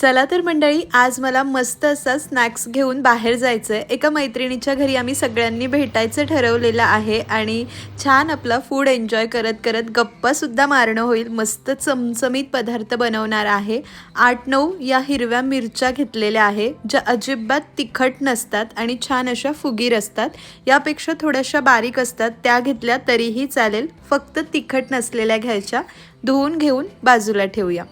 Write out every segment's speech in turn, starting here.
चला तर मंडळी आज मला मस्त असा स्नॅक्स घेऊन बाहेर जायचं आहे एका मैत्रिणीच्या घरी आम्ही सगळ्यांनी भेटायचं ठरवलेलं आहे आणि छान आपला फूड एन्जॉय करत करत गप्पासुद्धा मारणं होईल. मस्त चमचमीत पदार्थ बनवणार आहे. आठ नऊ या हिरव्या मिरच्या घेतलेल्या आहे ज्या अजिबात तिखट नसतात आणि छान अशा फुगीर असतात यापेक्षा थोड्याशा बारीक असतात त्या घेतल्या तरीही चालेल. फक्त तिखट नसलेल्या घ्यायच्या. धुवून घेऊन बाजूला ठेवूया.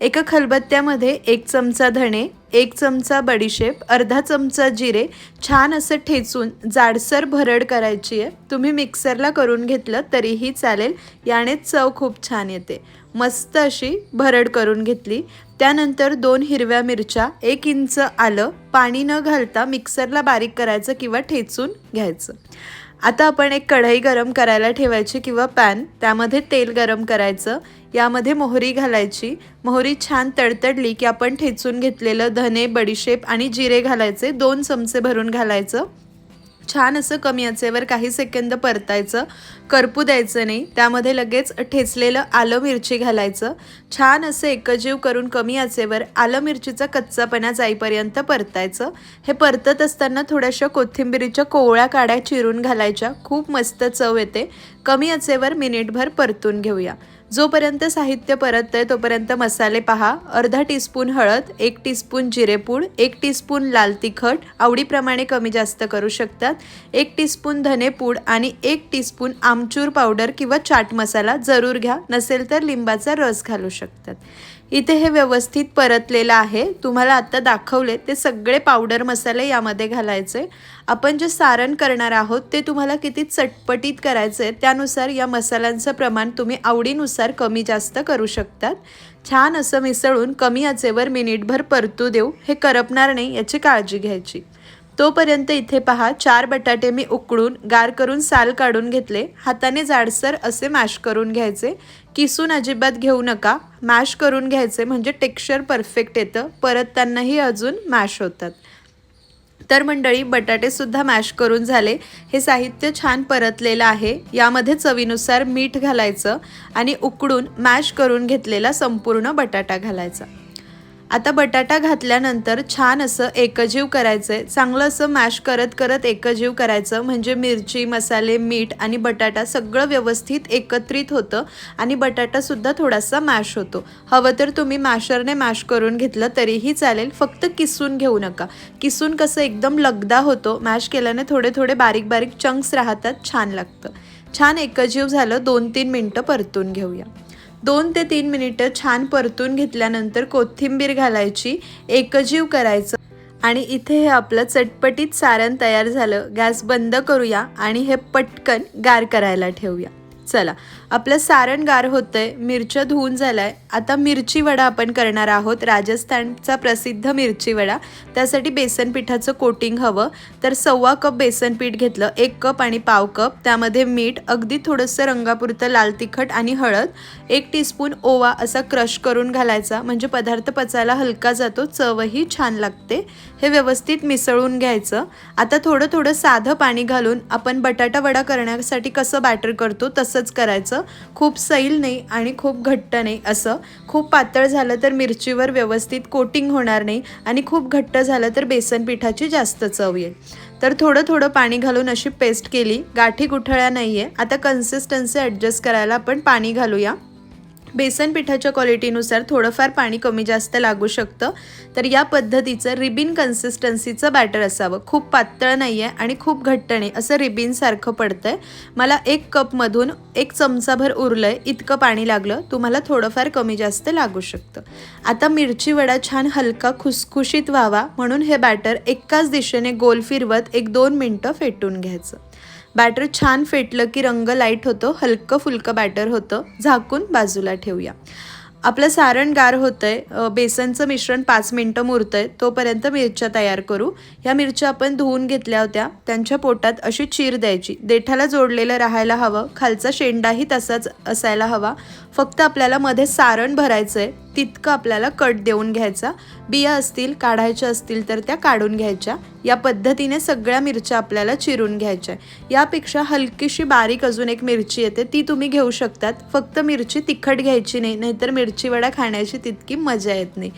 एका खलबत्त्यामध्ये एक चमचा धणे एक चमचा बडीशेप अर्धा चमचा जिरे छान असं ठेचून जाडसर भरड करायची आहे. तुम्ही मिक्सरला करून घेतलं तरीही चालेल. याने चव खूप छान येते. मस्त अशी भरड करून घेतली. त्यानंतर दोन हिरव्या मिरच्या एक इंच आलं पाणी न घालता मिक्सरला बारीक करायचं किंवा ठेचून घ्यायचं. आता आपण एक कढई गरम करायला ठेवायची किंवा पॅन त्यामध्ये तेल गरम करायचं. यामध्ये मोहरी घालायची. मोहरी छान तडतडली की आपण ठेचून घेतलेलं धने बडीशेप आणि जिरे घालायचे. दोन चमचे भरून घालायचं. छान असं कमी आचेवर काही सेकंद परतायचं. करपू द्यायचं नाही. त्यामध्ये लगेच ठेचलेलं आलं मिरची घालायचं. छान असं एकजीव करून कमी आचेवर आलं मिरचीचा कच्चापणा जाईपर्यंत परतायचं. हे परतत असताना थोड्याशा कोथिंबिरीच्या कोवळ्या काड्या चिरून घालायच्या. खूप मस्त चव येते. कमी आचेवर मिनिटभर परतून घेऊया. जोपर्यंत साहित्य परत आहे तोपर्यंत मसाले पहा. अर्धा टीस्पून हळद एक टीस्पून जिरेपूड एक टीस्पून लाल तिखट आवडीप्रमाणे कमी जास्त करू शकतात. एक टीस्पून धनेपूड आणि एक टीस्पून आमचूर पावडर किंवा चाट मसाला जरूर घ्या नसेल तर लिंबाचा रस घालू शकतात. इथे हे व्यवस्थित परतलेलं आहे. तुम्हाला आत्ता दाखवले ते सगळे पावडर मसाले यामध्ये घालायचे. आपण जे सारण करणार आहोत ते तुम्हाला किती चटपटीत करायचं आहे त्यानुसार या मसाल्यांचं प्रमाण तुम्ही आवडीनुसार कमी जास्त करू शकतात. छान असं मिसळून कमी आचेवर मिनिटभर परतू देऊ. हे करपणार नाही याची काळजी घ्यायची. तोपर्यंत इथे पहा चार बटाटे मी उकळून गार करून साल काढून घेतले. हाताने जाडसर असे मॅश करून घ्यायचे. किसून अजिबात घेऊ नका. मॅश करून घ्यायचे म्हणजे टेक्स्चर परफेक्ट येतं. परत त्यांनाही अजून मॅश होतात. तर मंडळी बटाटेसुद्धा मॅश करून झाले. हे साहित्य छान परतलेलं आहे. यामध्ये चवीनुसार मीठ घालायचं आणि उकडून मॅश करून घेतलेला संपूर्ण बटाटा घालायचा. आता बटाटा घातल्यानंतर छान असं एकजीव करायचं आहे चांगलं असं मॅश करत करत एकजीव करायचं. म्हणजे मिरची मसाले मीठ आणि बटाटा सगळं व्यवस्थित एकत्रित होतं आणि बटाटासुद्धा थोडासा मॅश होतो. हवं तर तुम्ही मॅशरने मॅश करून घेतलं तरीही चालेल. फक्त किसून घेऊ नका. किसून कसं एकदम लगदा होतो. मॅश केल्याने थोडे थोडे बारीक बारीक चंक्स राहतात. छान लागतं. छान एकजीव झालं. दोन तीन मिनटं परतून घेऊया. दोन ते तीन मिनिटं छान परतून घेतल्यानंतर कोथिंबीर घालायची एकजीव करायचं आणि इथे हे आपलं चटपटीत सारण तयार झालं. गॅस बंद करूया आणि हे पटकन गार करायला ठेवूया. चला आपलं सारण गार होतंय मिरच्या धुवून झालाय. आता मिरची वडा आपण करणार आहोत. राजस्थानचा प्रसिद्ध मिरची वडा. त्यासाठी बेसन पिठाचं कोटिंग हवं. तर सव्वा कप बेसन पीठ घेतलं. एक कप आणि पाव कप. त्यामध्ये मीठ अगदी थोडंसं रंगापुरतं लाल तिखट आणि हळद. एक टीस्पून ओवा असा क्रश करून घालायचा. म्हणजे पदार्थ पचायला हलका जातो. चवही छान लागते. हे व्यवस्थित मिसळून घ्यायचं. आता थोडं थोडं साधं पाणी घालून आपण बटाटा वडा करण्यासाठी कसं बॅटर करतो तसंच करायचं. खूप सैल नाही आणि खूप घट्ट नाही असं. खूप पातळ झालं तर मिरचीवर व्यवस्थित कोटिंग होणार नाही आणि खूप घट्ट झालं तर बेसन पिठाची जास्त चव येईल. तर थोडं थोडं पाणी घालून अशी पेस्ट केली. गाठी गुठळ्या नाही आहे आता कन्सिस्टन्सी ॲडजस्ट करायला आपण पाणी घालूया. बेसन पिठाच्या क्वालिटीनुसार थोडंफार पाणी कमी जास्त लागू शकतं. तर या पद्धतीचं रिबिन कन्सिस्टन्सीचं बॅटर असावं. खूप पातळ नाही आहे आणि खूप घट्ट नाही. असं रिबिनसारखं पडतं आहे मला एक कपमधून एक चमचाभर उरलं आहे इतकं पाणी लागलं. तुम्हाला थोडंफार कमी जास्त लागू शकतं. आता मिरची वडा छान हलका खुसखुशीत व्हावा म्हणून हे बॅटर एकाच दिशेने गोल फिरवत एक दोन मिनटं फेटून घ्यायचं. बॅटर छान फेटलं की रंग लाइट होतो हलकं फुलकं बॅटर होतं झाकून बाजूला ठेवूया. आपलं सारण गार होतं आहे बेसनचं मिश्रण पाच मिनटं मुरतं आहे तोपर्यंत मिरच्या तयार करू. ह्या मिरच्या आपण धुवून घेतल्या होत्या त्यांच्या पोटात अशी चीर द्यायची. देठाला जोडलेलं राहायला हवं खालचा शेंडाही तसाच असायला हवा. फक्त आपल्याला मध्ये सारण भरायचं आहे तितकं आपल्याला कट देऊन घ्यायचा. बिया असतील काढायच्या असतील तर त्या काढून घ्यायच्या. या पद्धतीने सगळ्या मिरच्या आपल्याला चिरून घ्यायच्या. यापेक्षा हलकीशी बारीक अजून एक मिरची येते. ती तुम्ही घेऊ शकतात. फक्त मिरची तिखट घ्यायची नाही नाहीतर मिरची वडा खाण्याची तितकी मजा येत नाही.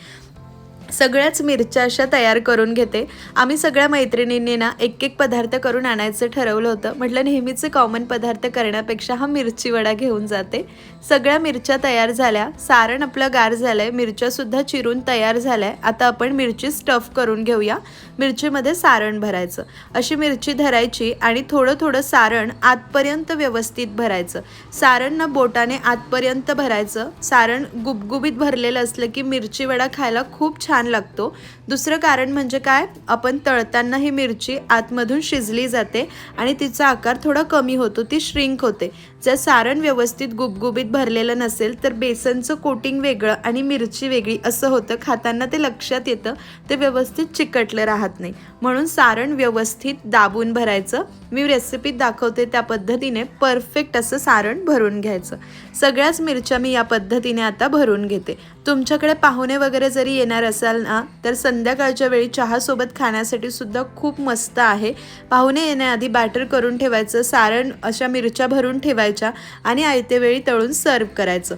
सगळ्याच मिरच्या अशा तयार करून घेते. आम्ही सगळ्या मैत्रिणींनी ना एक एक पदार्थ करून आणायचं ठरवलं होतं. म्हटलं नेहमीचे कॉमन पदार्थ करण्यापेक्षा हा मिरची वडा घेऊन जाते. सगळ्या मिरच्या तयार झाल्या. सारण आपलं गार झालं आहे मिरच्यासुद्धा चिरून तयार झाल्या. आता आपण मिरची स्टफ करून घेऊया. मिरचीमध्ये सारण भरायचं. अशी मिरची धरायची आणि थोडं थोडं सारण आतपर्यंत व्यवस्थित भरायचं. सारण ना बोटाने आतपर्यंत भरायचं. सारण गुबगुबीत भरलेलं असलं की मिरची वडा खायला खूप छान लागतो. दुसरं कारण म्हणजे काय? आपण तळताना ही मिरची आतमधून शिजली जाते आणि तिचा आकार थोडा कमी होतो ती श्रिंक होते. जर सारण व्यवस्थित गुबगुबीत भरलेलं नसेल तर बेसनचं कोटिंग वेगळं आणि मिरची वेगळी असं होतं खाताना ते लक्षात येतं ते व्यवस्थित चिकटलं राहत नाही. म्हणून सारण व्यवस्थित दाबून भरायचं. मी रेसिपीत दाखवते त्या पद्धतीने परफेक्ट असं सारण भरून घ्यायचं. सगळ्याच मिरच्या मी या पद्धतीने आता भरून घेते. तुमच्याकडे पाहुणे वगैरे जरी येणार असाल ना तर संध्याकाळच्या वेळी चहासोबत खाण्यासाठी सुद्धा खूप मस्त आहे. पाहुणे येण्याआधी बॅटर करून ठेवायचं सारण अशा मिरच्या भरून ठेवायचं. ठेवायच्या आणि आयतेवेळी तळून सर्व करायचं.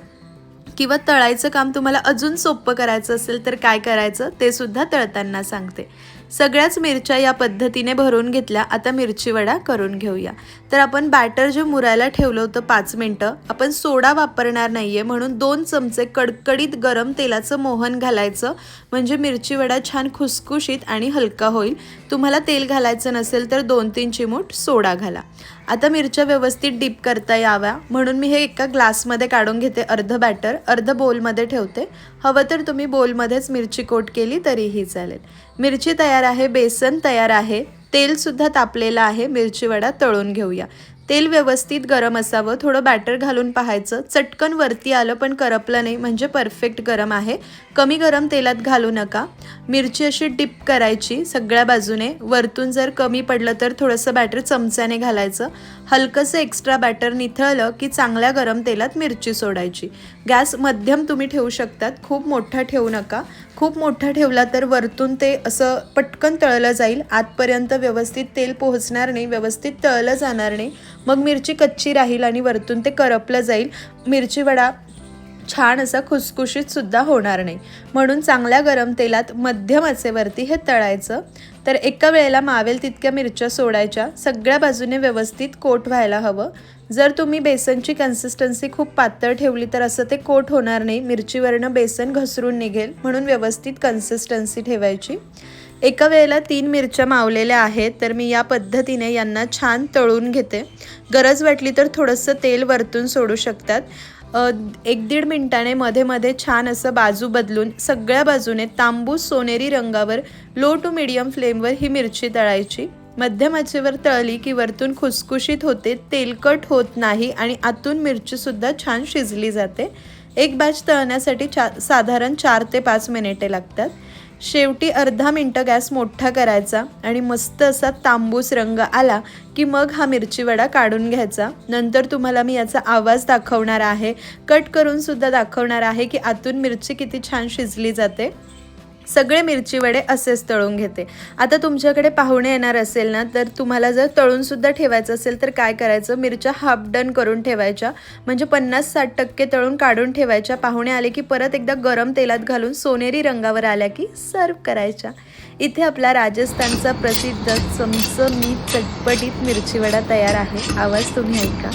किंवा तळायचं काम तुम्हाला अजून सोपं करायचं असेल तर काय करायचं ते सुद्धा तळताना सांगते. सगळ्याच मिरच्या या पद्धतीने भरून घेतल्या आता मिरची वडा करून घेऊया. तर आपण बॅटर जे मुरायला ठेवलं होतं पाच मिनटं आपण सोडा वापरणार नाहीये म्हणून दोन चमचे कडकडीत गरम तेलाचं मोहन घालायचं. म्हणजे मिरची वडा छान खुसखुशीत आणि हलका होईल. तुम्हाला तेल घालायचं नसेल तर दोन तीन चिमूट सोडा घाला. आता मिरच्या व्यवस्थित डीप करता याव्या. म्हणून मी हे एका ग्लासमध्ये काढून घेते अर्ध बॅटर अर्ध बोलमध्ये ठेवते. हवं तर तुम्ही बोलमध्येच मिरची कोट केली तरीही चालेल. मिरची तयार आहे बेसन तयार आहे. तेलसुद्धा तापलेलं आहे. मिरची वडा तळून घेऊया. तेल व्यवस्थित गरम असावं थोडं बॅटर घालून पाहायचं. चटकन वरती आलं पण करपलं नाही म्हणजे परफेक्ट गरम आहे. कमी गरम तेलात घालू नका. मिरची अशी डिप करायची सगळ्या बाजूने. वरतून जर कमी पडलं तर थोडंसं बॅटर चमच्याने घालायचं. हलकंसं एक्स्ट्रा बॅटर निथळलं की चांगल्या गरम तेलात मिरची सोडायची. गॅस मध्यम तुम्ही ठेवू शकतात. खूप मोठा ठेवू नका. खूप मोठा ठेवला तर वरतून ते असं पटकन तळलं जाईल. आतपर्यंत व्यवस्थित तेल पोहोचणार नाही व्यवस्थित तळलं जाणार नाही. मग मिरची कच्ची राहील आणि वरतून ते करपलं जाईल. मिरची वडा छान असं खुसखुशीत सुद्धा होणार नाही. म्हणून चांगल्या गरम तेलात मध्यम असेवरती हे तळायचं. तर एका वेळेला मावेल तितक्या मिरच्या सोडायच्या. सगळ्या बाजूने व्यवस्थित कोट व्हायला हवं. जर तुम्ही बेसनची कन्सिस्टन्सी खूप पातळ ठेवली तर असं ते कोट होणार नाही. मिरचीवरनं बेसन घसरून निघेल. म्हणून व्यवस्थित कन्सिस्टन्सी ठेवायची. एका वेळेला तीन मिरच्या मावलेल्या आहेत तर मी या पद्धतीने यांना छान तळून घेते. गरज वाटली तर थोडंसं तेल वरतून सोडू शकतात. एक दीड मिनिटाने मध्ये मध्ये छान असं बाजू बदलून सगळ्या बाजूने तांबूस सोनेरी रंगावर लो टू मिडियम फ्लेमवर ही मिरची तळायची. मध्यम आचेवर तळली की वरतून खुसखुशीत होते तेलकट होत नाही आणि आतून मिरचीसुद्धा छान शिजली जाते. एक बॅच तळण्यासाठी चा साधारण चार ते पाच मिनिटे लागतात. शेवटी अर्धा मिनटं गॅस मोठा करायचा आणि मस्त असा तांबूस रंग आला की मग हा मिरची वडा काढून घ्यायचा. नंतर तुम्हाला मी याचा आवाज दाखवणार आहे. कट करून सुद्धा दाखवणार आहे की आतून मिरची किती छान शिजली जाते. सगळे मिरची वडे असेच तळून घेते. आता तुमच्याकडे पाहुणे येणार असेल ना तर तुम्हाला जर तळून सुद्धा ठेवायचं असेल तर काय करायचं? मिरच्या हाफ डन करून ठेवायच्या. म्हणजे पन्नास साठ टक्के तळून काढून ठेवायच्या. पाहुणे आले की परत एकदा गरम तेलात घालून सोनेरी रंगावर आल्या की सर्व करायच्या. इथे आपला राजस्थानचा प्रसिद्ध चमचमीत चटपटीत मिरची वडा तयार आहे. आवाज तुम्ही ऐका.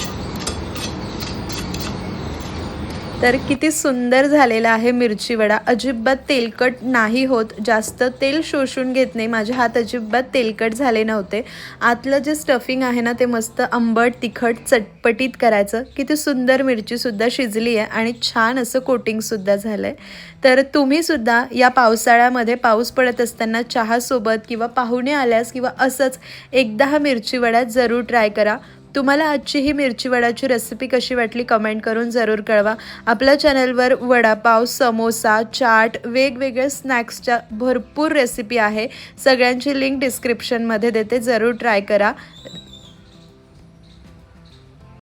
तर किती सुंदर झालेला आहे मिरची वडा. अजिबात तेलकट नाही होत. जास्त तेल शोषून घेत नाही. माझे हात अजिबात तेलकट झाले नव्हते. आतलं जे स्टफिंग आहे ना ते मस्त आंबट तिखट चटपटीत करायचं. किती सुंदर मिरचीसुद्धा शिजली आहे आणि छान असं कोटिंगसुद्धा झालं आहे तर तुम्हीसुद्धा या पावसाळ्यामध्ये पाऊस पडत असताना चहासोबत किंवा पाहुणे आल्यास किंवा असंच एकदा हा मिरची वडा जरूर ट्राय करा. तुम्हाला आजची ही मिरची वडाची रेसिपी कशी वाटली कमेंट करून जरूर कळवा. आपल्या चॅनलवर वडापाव समोसा चाट वेगवेगळ्या स्नॅक्सच्या भरपूर रेसिपी आहे. सगळ्यांची लिंक डिस्क्रिप्शनमध्ये देते. जरूर ट्राय करा.